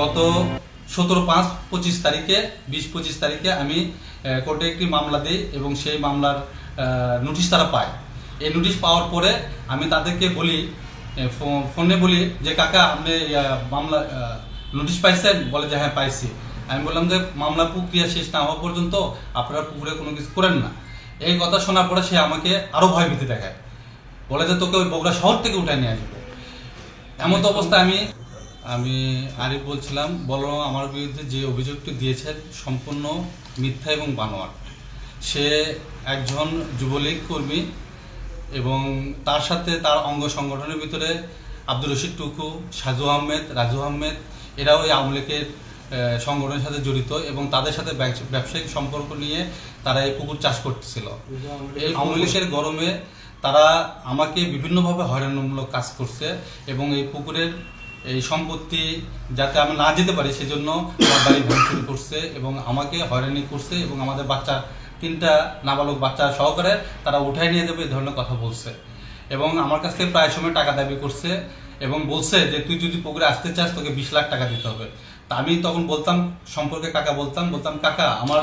গত সতেরো পাঁচ পঁচিশ তারিখে, বিশ পঁচিশ তারিখে আমি কোর্টে একটি মামলা দিই এবং সেই মামলার নোটিশ তারা পায়। এই নোটিশ পাওয়ার পরে আমি তাদেরকে বলি ফোনে বলি যে, কাকা, আপনি মামলা নোটিশ পাইছেন? বলে যে হ্যাঁ পাইছি। আমি বললাম যে, মামলা প্রক্রিয়া শেষ না হওয়া পর্যন্ত আপনারা পুকুরে কোনো কিছু করেন না। এই কথা শোনার পরে সে আমাকে আরও ভয় ভীতি দেখায়। বলে যে, তোকে ওই বগুড়া শহর থেকে উঠায় নিয়ে আসবে। এমন তো অবস্থা আমি আমি আরিফ বলছিলাম বলো আমার বিরুদ্ধে যে অভিযোগটি দিয়েছেন সম্পূর্ণ মিথ্যা এবং বানোয়ার সে একজন যুবলীগ কর্মী এবং তার সাথে তার অঙ্গ সংগঠনের ভিতরে আব্দুর রশিদ টুকু সাজু আহমেদ রাজু আহমেদ এরাও এই আওয়ামী লীগের সংগঠনের সাথে জড়িত এবং তাদের সাথে ব্যবস- ব্যবসায়িক সম্পর্ক নিয়ে তারা এই পুকুর চাষ করতেছিল। এই আওয়ামী লীগের গরমে তারা আমাকে বিভিন্নভাবে হয়রানিমূলক কাজ করছে এবং এই পুকুরের এই সম্পত্তি যাতে আমি না যেতে পারি, সেজন্য আমার বাড়ি ভাঙচুর করছে এবং আমাকে হয়রানি করছে এবং আমাদের বাচ্চা, তিনটা নাবালক বাচ্চা সহকারে তারা উঠাই নিয়ে যাবে, এই ধরনের কথা বলছে। এবং আমার কাছ থেকে প্রায় সময় টাকা দাবি করছে এবং বলছে যে, তুই যদি পুকুরে আসতে চাস, তোকে বিশ লাখ টাকা দিতে হবে। তা আমি তখন বলতাম, সম্পর্কে কাকা বলতাম বলতাম, কাকা, আমার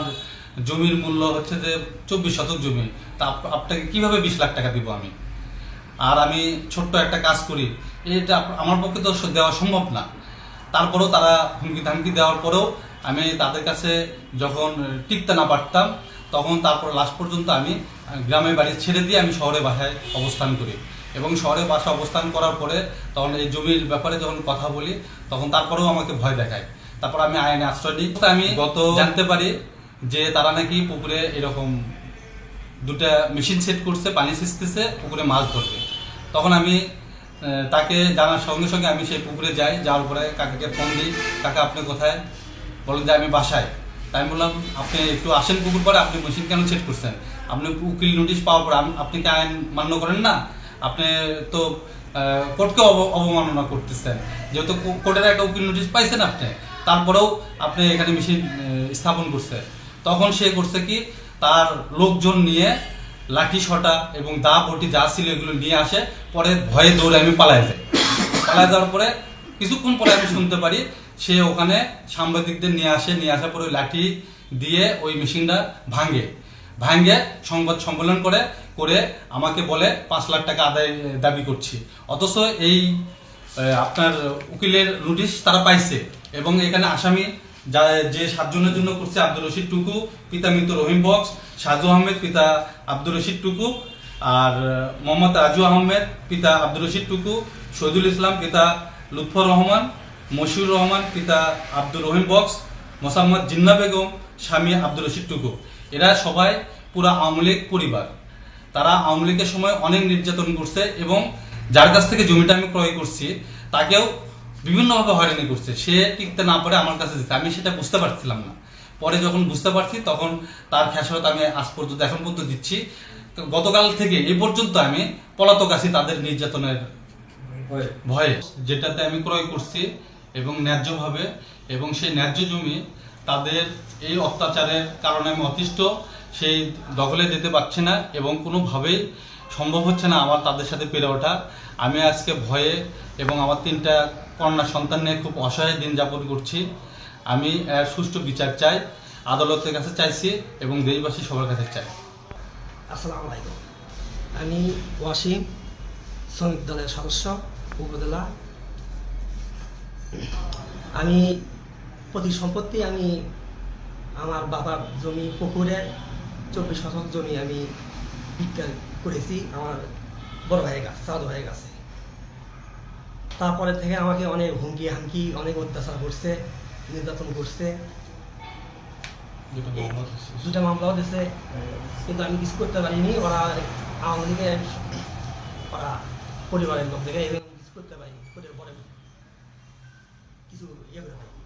জমির মূল্য হচ্ছে যে চব্বিশ শতক জমি। তা আপনাকে কীভাবে বিশ লাখ টাকা দিব আমি? আর আমি ছোট্ট একটা কাজ করি। এটা আমার পক্ষে তো দেওয়া সম্ভব না। তারপরেও তারা হুমকি ধামকি দেওয়ার পরেও আমি তাদের কাছে যখন টিকতে না পারতাম তখন তারপর লাস্ট পর্যন্ত আমি আহ, গ্রামের বাড়ি ছেড়ে দিয়ে আমি শহরে বাসায় অবস্থান করি। এবং শহরে বাসা অবস্থান করার পরে তখন এই জমির ব্যাপারে যখন কথা বলি তখন তারপরেও আমাকে ভয় দেখায়। তারপর আমি আইনে আশ্রয় নিই। আমি গত জানতে পারি যে তারা নাকি পুকুরে এরকম দুটা মেশিন সেট করছে পানি সিস্তেছে পুকুরে মাছ ধরবে তখন আমি তাকে জানার সঙ্গে সঙ্গে আমি সেই পুকুরে যাই, যাওয়ার পরে কাকাকে ফোন দিই, কাকা আপনি কোথায়? বলেন যে আমি বাসায়। তাই আমি বললাম, আপনি একটু আসেন পুকুর পরে আপনি মেশিন কেন সেট করছেন? আপনি উকিল নোটিশ পাওয়ার পর আপনি কি আইন মান্য করেন না? আপনি তো কোর্টকে অব- অবমাননা করতেছেন। যেহেতু কোর্টের একটা উকিল নোটিশ পাইছেন আপনি, তারপরেও আপনি এখানে মেশিন স্থাপন করছে তখন সে করছে কি, তার লোকজন নিয়ে লাঠি শটা এবং দা বটি যা ছিল এগুলো নিয়ে আসে, পরে ভয়ে দৌড়ে আমি পালায় যাই। পালায় যাওয়ার পরে কিছুক্ষণ পরে আমি শুনতে পারি, সে ওখানে সাংবাদিকদের নিয়ে আসে, নিয়ে আসার পরে লাঠি দিয়ে ওই মেশিনটা ভাঙে। ভাঙে, সংবাদ সম্মেলন করে করে আমাকে বলে, পাঁচ লাখ টাকা আদায় দাবি করছি। অথচ এই আপনার উকিলের নোটিশ তারা পাইছে এবং এখানে আসামি যা সাতজনের জন্য করছে আব্দুর রশিদ টুকু, পিতা মৃত রহিম বক্স, সাজু আহমেদ, পিতা আব্দুর রশিদ টুকু, আর, মোহাম্মদ রাজু আহমেদ, পিতা আব্দুর রশিদ টুকু, শহীদুল ইসলাম, পিতা লুৎফর রহমান, মশিউর রহমান, পিতা আব্দুর রহিম বক্স, মোসাম্মদ জিন্না বেগম, স্বামী আব্দুর রশিদ টুকু। এরা সবাই পুরা আওয়ামী লীগ পরিবার। তারা আওয়ামী লীগের সময় অনেক নির্যাতন করছে এবং যার কাছ থেকে জমিটা আমি ক্রয় করছি, তাকেও বিভিন্নভাবে হয়রানি করছে। সে টিকতে না পারে আমার কাছে দিচ্ছে আমি সেটা বুঝতে পারছিলাম না। পরে যখন বুঝতে পারছি তখন তার খেসারত আমি আজ পর্যন্ত এখন পর্যন্ত দিচ্ছি। গতকাল থেকে এ পর্যন্ত আমি পলাতক আছি তাদের নির্যাতনের ভয়ে। যেটাতে আমি ক্রয় করছি এবং ন্যায্যভাবে এবং সেই ন্যায্য জমি তাদের এই অত্যাচারের কারণে আমি অতিষ্ঠ সেই দখলে যেতে পারছে না এবং কোনোভাবেই সম্ভব হচ্ছে না আমার তাদের সাথে পেরে ওঠা। আমি আজকে ভয়ে এবং আমার তিনটা কন্যা সন্তান নিয়ে খুব অসহায় দিন যাপন করছি। আমি সুষ্ঠু বিচার চাই, আদালতের কাছে চাইছি এবং দেশবাসী সবার কাছে চাই। আসসালামু আলাইকুম। আমি ওয়াসিম, শ্রমিক দলের সদস্য, উপজেলা। আমি প্রতি সম্পত্তি আমি আমার বাবার জমি পুকুরে চব্বিশ শতক জমি আমি বিক্রয় করেছি আমার বড় হয়ে গেছে চালু হয়ে গেছে তারপরে থেকে আমাকে অনেক হুমকি হামকি অনেক অত্যাচার করছে নির্যাতন করছে। দুটো মামলাও দিছে। কিন্তু আমি কিছু করতে পারিনি ওরা আওয়ামী লীগের ওরা পরিবারের লোক থেকে এরকম কিছু করতে পারিনি করে পরে কিছু ইয়ে করে দেয়